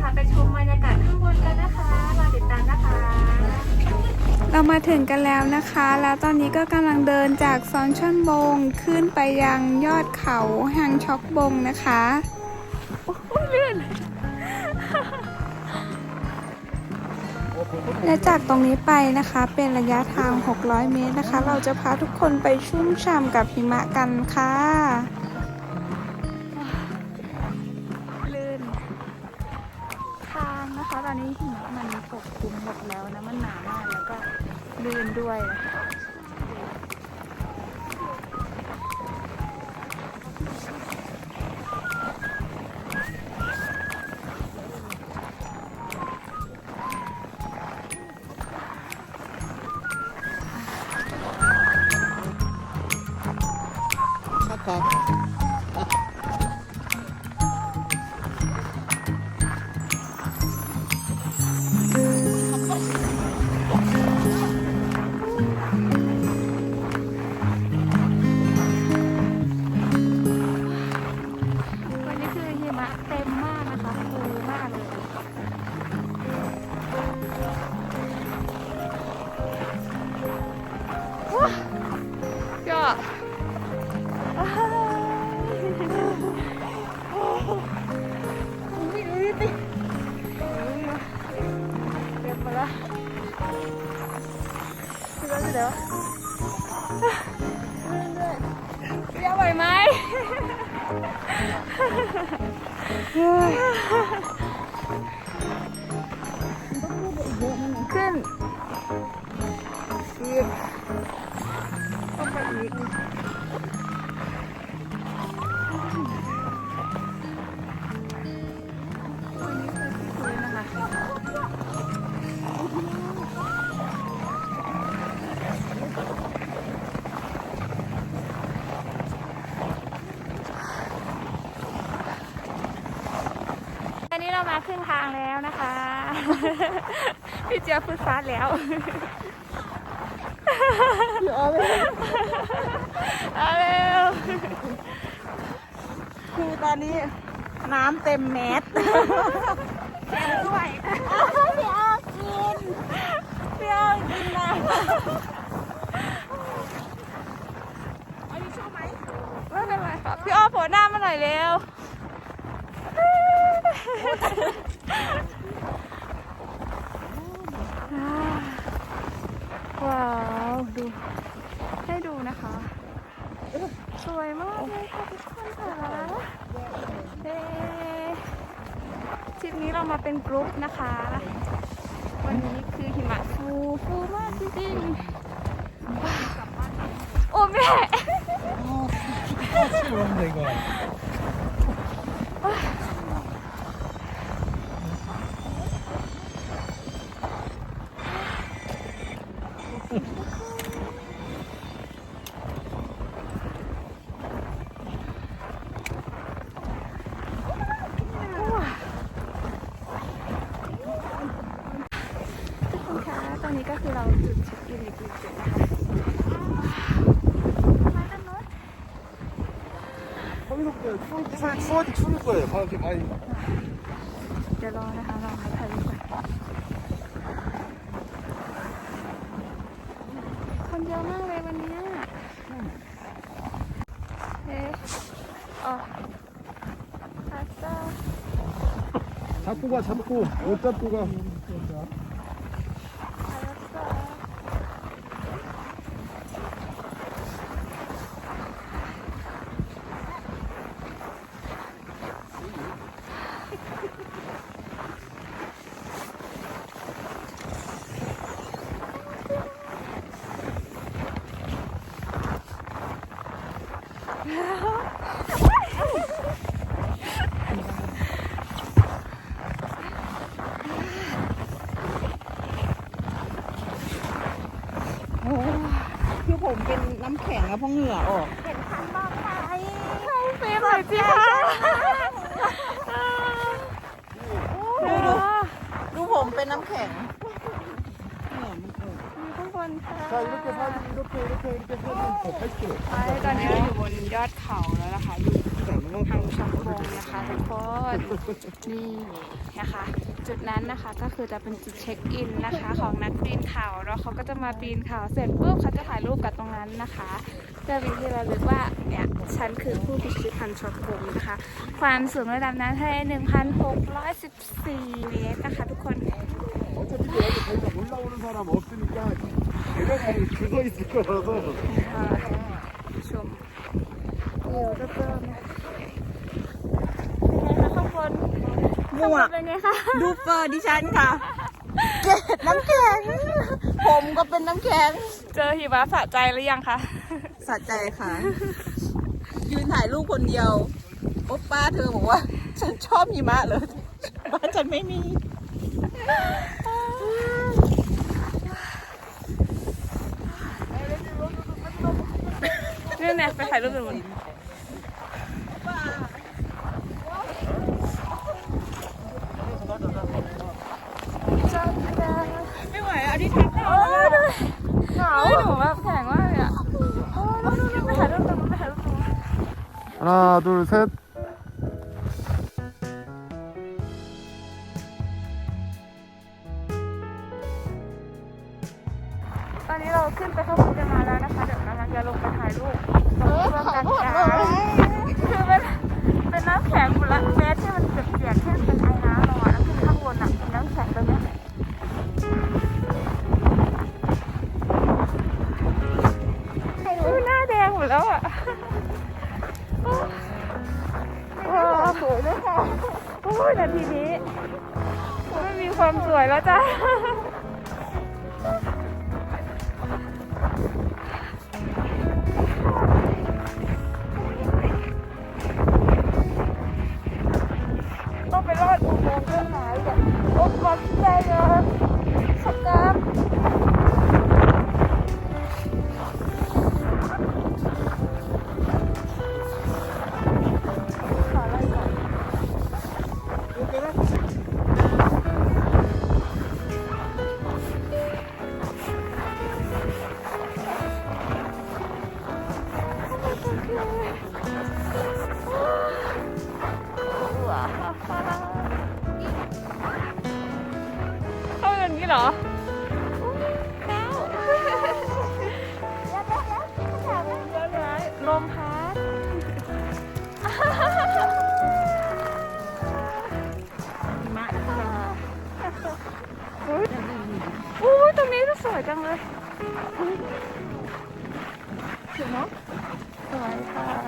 พาไปชมบรรยากาศข้างบนกันนะคะรอติดตามนะคะ เรามาถึงกันแล้วนะคะ แล้วตอนนี้ก็กำลังเดินจากซอนช่อนบงขึ้นไปยังยอดเขาแห่งช็อกบงนะคะและจากตรงนี้ไปนะคะ เป็นระยะทาง 600 เมตรนะคะ เราจะพาทุกคนไปชุ่มฉ่ำกับหิมะกันค่ะ ทางนะคะ ตอนนี้หิมะมันปกคลุมหมดแล้วนะ มันหนามากแล้วก็ลื่นด้วยนะคะวัน นี้คือหิมะเต็มมากนะคะฟูมากเลยว้าวยอดเต็มมาแล้วคือแล้วเดี๋ยวเรื่อยๆเรียก ไหวไหม นนี้เรามาครึ่งทางแล้วนะคะ พี่เจี๊ยบพูดฟาดแล้วเอาเร็วคือตอนนี้น้ำเต็มแมสด้วยพี่อ้อกินพี่อ้อกินน้ำ ไม่เป็นไรค่ะพี่อ้อโผล่หน้ามาหน่อยเร็ว ว้าว ดู ให้ดูนะคะ สวยมากเลยค่ะทุกคนค่ะเย้ ทริปนี้เรามาเป็นกรุ๊ปนะคะ วันนี้คือหิมะฟูฟูมากจริงๆว้าวโอ้แม่ 치우는데 이거. 거기서 추울, 추울, 때 추울 거예요. 바람이 많이. 내려오래 하나 달릴 거야. 혼자만 왜 왔냐? 네. 어. 왔어. 잡고 가, 잡고. 못 잡고 가. พราะเหงื่อออกเห็นคันมองไปให้ฟีหน่อยสิคะดูดูดูผมเป็นน้ำแข็งเหงื่อมันออกมีทุกคนค่ะใช่ลูกเกดลูกเกดลูกเกดลูกเกดลูกเกดผมให้เกดตอนนี้เราอยู่บนยอดเขาแล้วนะคะอยู่ ทางช็อปบงนะคะทุกคนนี่นะคะ จุดนั้นนะคะก็คือจะเป็นจุดเช็คอินนะคะ ของนักปีนเขาแล้วเขาก็จะมาปีนเขาเสร็จปุ๊บเขาจะถ่ายรูปกับตรงนั้นนะคะเพื่อเป็นที่ระลึกว่าเนี่ยฉันคือผู้พิชิตพันช็อปบงนะคะ ความสูงระดับน้ำทะเล1,614 เมตรนะคะ ทุกคน 어차피 여기 더 이상 올라오는 사람 없으니까 내가 거기 죽어 있을 거라서 มวก เป็นไงคะดูเฟอร์ดิฉันค่ะ เกล็ดน้ำแข็ง ผมก็เป็นน้ำแข็งเจอหิมะสะใจหรือยังคะ สะใจค่ะ ยืนถ่ายรูปคนเดียวโอปป้าเธอบอกว่า ฉันชอบหิมะเลยบ้านฉันไม่มี นี่เนี่ยไปถ่ายรูปตรงนู้นจังเลย ไม่ไหวอ่ะที่ทัก โอ้ยดูหนาวหนูแบบแข็งมากเลยอ่ะโอ้ยดูดูไปถ่ายรูปตรงนู้นไปถ่ายรูปตรงนู้น 하나 둘셋 แล้วจ้าต้องไปรอดอุโมงค์ต้นไม้แบบโอ้กอดใจเลยสกา เข้าอย่างนี้เหรออุ๊ยหนาวลมพัดอุ๊ยอุ๊ยตรงนี้ก็สวยจังเลยสวยเนาะสวยค่ะ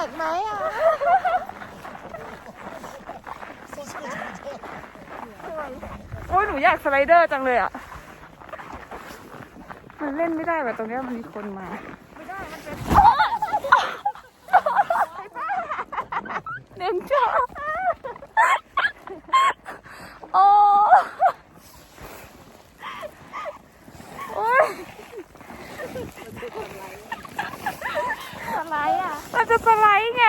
างในจะแข็งไหมอะโอ้ยหนูอยากสไลเดอร์จังเลยอะ มันเล่นไม่ได้แบบตรงเนี้ยมันมีคนมา ไม่ได้ มันเป็นเน้นจ้าโอ้โอ้ยสไลด์อะ มันจะสไลด์ไง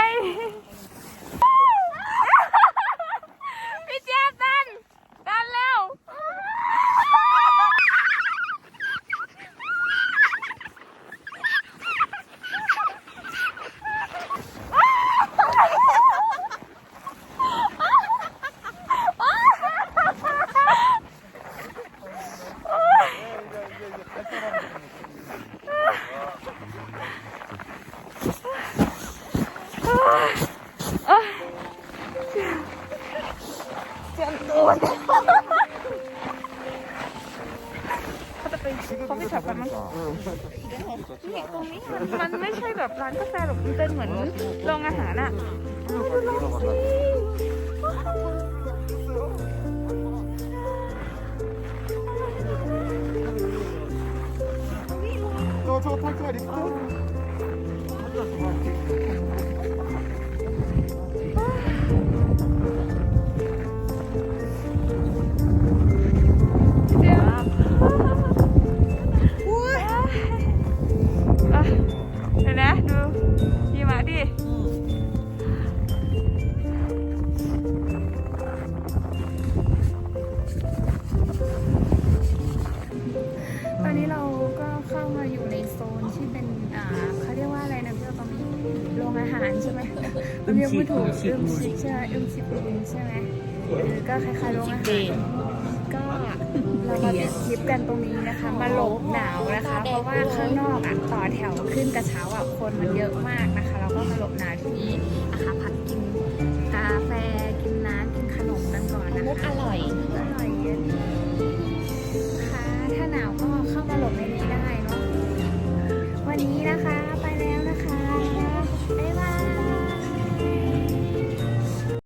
แถวมันนี่ตรงนี้มันมันไม่ใช่แบบร้านกาแฟหรอกมันเป็นเหมือนโรงอาหารอะดูลมสิโชว์ทักทายดิ เข้ามาอยู่ในโซนที่เป็นอ่าเขาเรียกว่าอะไรนะพี่ตอนนี้โรงอาหารใช่ไหมมันยังไม่ถูกอึมชิกใช่ไหมอึมชิกอึมใช่ไหมเออก็คล้ายๆโรงอาหารก็เรามาปิดคลิปกันตรงนี้นะคะ มาหลบหนาวนะคะ เพราะว่าข้างนอกอะต่อแถวขึ้นกระเช้าอะคนมันเยอะมากนะคะ เราก็มาหลบหนาวที่นี้นะคะพักกินกาแฟกินน้ำกินขนมกันก่อนนะคะมุกอร่อยอร่อยเยอะ